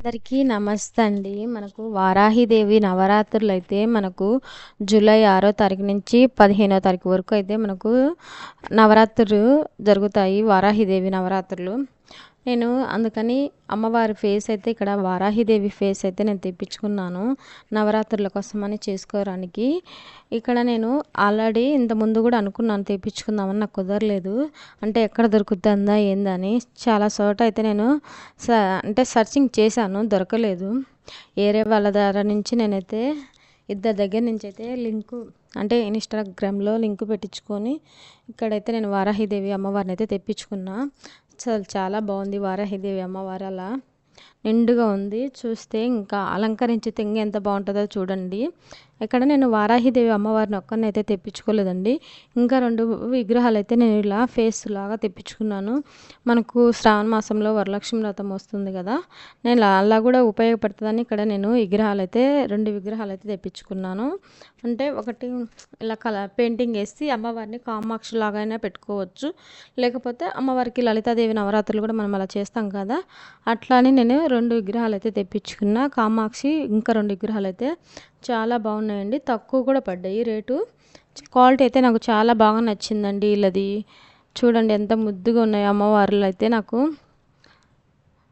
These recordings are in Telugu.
అందరికీ నమస్తే అండి మనకు వారాహిదేవి నవరాత్రులు అయితే మనకు జూలై ఆరో తారీఖు నుంచి పదిహేనో తారీఖు వరకు అయితే మనకు నవరాత్రులు జరుగుతాయి. వారాహిదేవి నవరాత్రులు. నేను అందుకని అమ్మవారి ఫేస్ అయితే ఇక్కడ వారాహిదేవి ఫేస్ అయితే నేను తెప్పించుకున్నాను నవరాత్రుల కోసమని చేసుకోవడానికి. ఇక్కడ నేను ఆల్రెడీ ఇంత ముందు కూడా అనుకున్నాను తెప్పించుకుందామని నాకు కుదరలేదు. అంటే ఎక్కడ దొరుకుతుందా ఏందని చాలా చోట అయితే నేను స అంటే సర్చింగ్ చేశాను దొరకలేదు. ఏరే వాళ్ళ ద్వారా నుంచి నేనైతే ఇద్దరి దగ్గర నుంచి అయితే లింకు అంటే ఇన్స్టాగ్రామ్లో లింక్ పెట్టించుకొని ఇక్కడైతే నేను వారాహిదేవి అమ్మవారిని అయితే తెప్పించుకున్నా. అసలు చాలా బాగుంది. వారాహిదేవి అమ్మవారు అలా నిండుగా ఉంది. చూస్తే ఇంకా అలంకరించి తెంగ ఎంత బాగుంటుందో చూడండి. ఇక్కడ నేను వారాహిదేవి అమ్మవారిని ఒక్కరిని అయితే తెప్పించుకోలేదండి. ఇంకా రెండు విగ్రహాలు అయితే నేను ఇలా ఫేస్ లాగా తెప్పించుకున్నాను. మనకు శ్రావణ మాసంలో వరలక్ష్మి వ్రతం వస్తుంది కదా నేను అలా కూడా ఉపయోగపడుతుందని ఇక్కడ నేను విగ్రహాలు అయితే రెండు విగ్రహాలు అయితే తెప్పించుకున్నాను. అంటే ఒకటి ఇలా కలర్ పెయింటింగ్ వేసి అమ్మవారిని కామాక్షి లాగైనా పెట్టుకోవచ్చు. లేకపోతే అమ్మవారికి లలితాదేవి నవరాత్రులు కూడా మనం అలా చేస్తాం కదా అట్లానే నేను రెండు విగ్రహాలు అయితే తెప్పించుకున్న. కామాక్షి ఇంకా రెండు విగ్రహాలు అయితే చాలా బాగున్నాయండి. తక్కువ కూడా పడ్డాయి రేటు. క్వాలిటీ అయితే నాకు చాలా బాగా నచ్చిందండి వీళ్ళది. చూడండి ఎంత ముద్దుగా ఉన్నాయి అమ్మవార్లు అయితే నాకు.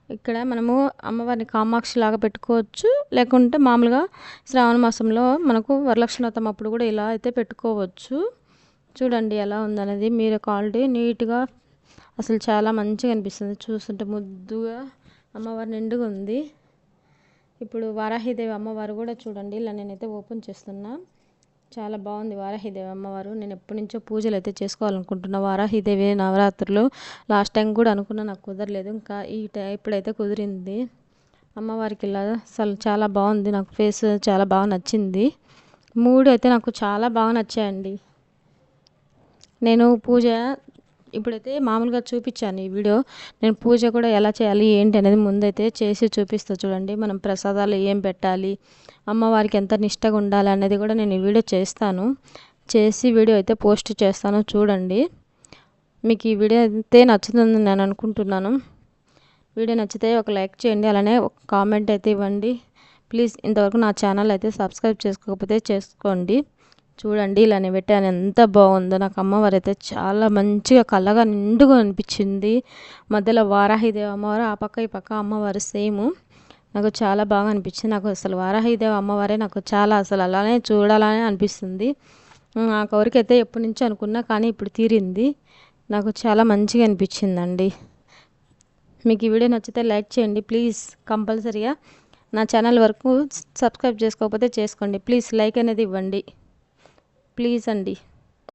ఇక్కడ మనము అమ్మవారిని కామాక్షి లాగా పెట్టుకోవచ్చు. లేకుంటే మామూలుగా శ్రావణ మాసంలో మనకు వరలక్ష్మి అప్పుడు కూడా ఇలా అయితే పెట్టుకోవచ్చు. చూడండి ఎలా ఉందనేది. మీరు క్వాలిటీ నీట్గా అసలు చాలా మంచిగా అనిపిస్తుంది. చూస్తుంటే ముద్దుగా అమ్మవారి నిండుగా ఉంది. ఇప్పుడు వారాహిదేవి అమ్మవారు కూడా చూడండి. ఇలా నేనైతే ఓపెన్ చేస్తున్నా. చాలా బాగుంది వారాహిదేవి అమ్మవారు. నేను ఎప్పటి నుంచో పూజలు అయితే చేసుకోవాలనుకుంటున్నా. వారాహిదేవి నవరాత్రులు లాస్ట్ టైం కూడా అనుకున్నా నాకు కుదరలేదు. ఇంకా ఈ టై ఇప్పుడైతే కుదిరింది. అమ్మవారికి ఇలా అసలు చాలా బాగుంది. నాకు ఫేస్ చాలా బాగా నచ్చింది. మూడు అయితే నాకు చాలా బాగా నచ్చాయండి. నేను పూజ ఇప్పుడైతే మామూలుగా చూపించాను ఈ వీడియో. నేను పూజ కూడా ఎలా చేయాలి ఏంటి అనేది ముందైతే చేసి చూపిస్తా చూడండి. మనం ప్రసాదాలు ఏం పెట్టాలి అమ్మవారికి ఎంత నిష్టగా ఉండాలి అనేది కూడా నేను ఈ వీడియో చేస్తాను. చేసి వీడియో అయితే పోస్ట్ చేస్తాను చూడండి. మీకు ఈ వీడియో అయితే నచ్చుతుందని నేను అనుకుంటున్నాను. వీడియో నచ్చితే ఒక లైక్ చేయండి అలానే ఒక కామెంట్ అయితే ఇవ్వండి. ప్లీజ్ ఇంతవరకు నా ఛానల్ అయితే సబ్స్క్రైబ్ చేసుకోకపోతే చేసుకోండి. చూడండి ఇలా నేను పెట్టాను ఎంత బాగుందో. నాకు అమ్మవారు అయితే చాలా మంచిగా కళ్ళగా నిండుగా అనిపించింది. మధ్యలో వారాహిదేవి అమ్మవారు ఆ పక్క ఈ పక్క అమ్మవారు సేమ్. నాకు చాలా బాగా అనిపించింది. నాకు అసలు వారాహిదేవి అమ్మవారే నాకు చాలా అసలు అలానే చూడాలనే అనిపిస్తుంది. ఆ కోరికైతే ఎప్పటి నుంచో అనుకున్నా కానీ ఇప్పుడు తీరింది. నాకు చాలా మంచిగా అనిపించిందండి. మీకు ఈ వీడియో నచ్చితే లైక్ చేయండి. ప్లీజ్ కంపల్సరీగా నా ఛానల్ వరకు సబ్స్క్రైబ్ చేసుకోకపోతే చేసుకోండి. ప్లీజ్ లైక్ అనేది ఇవ్వండి. ప్లీజ్ అండి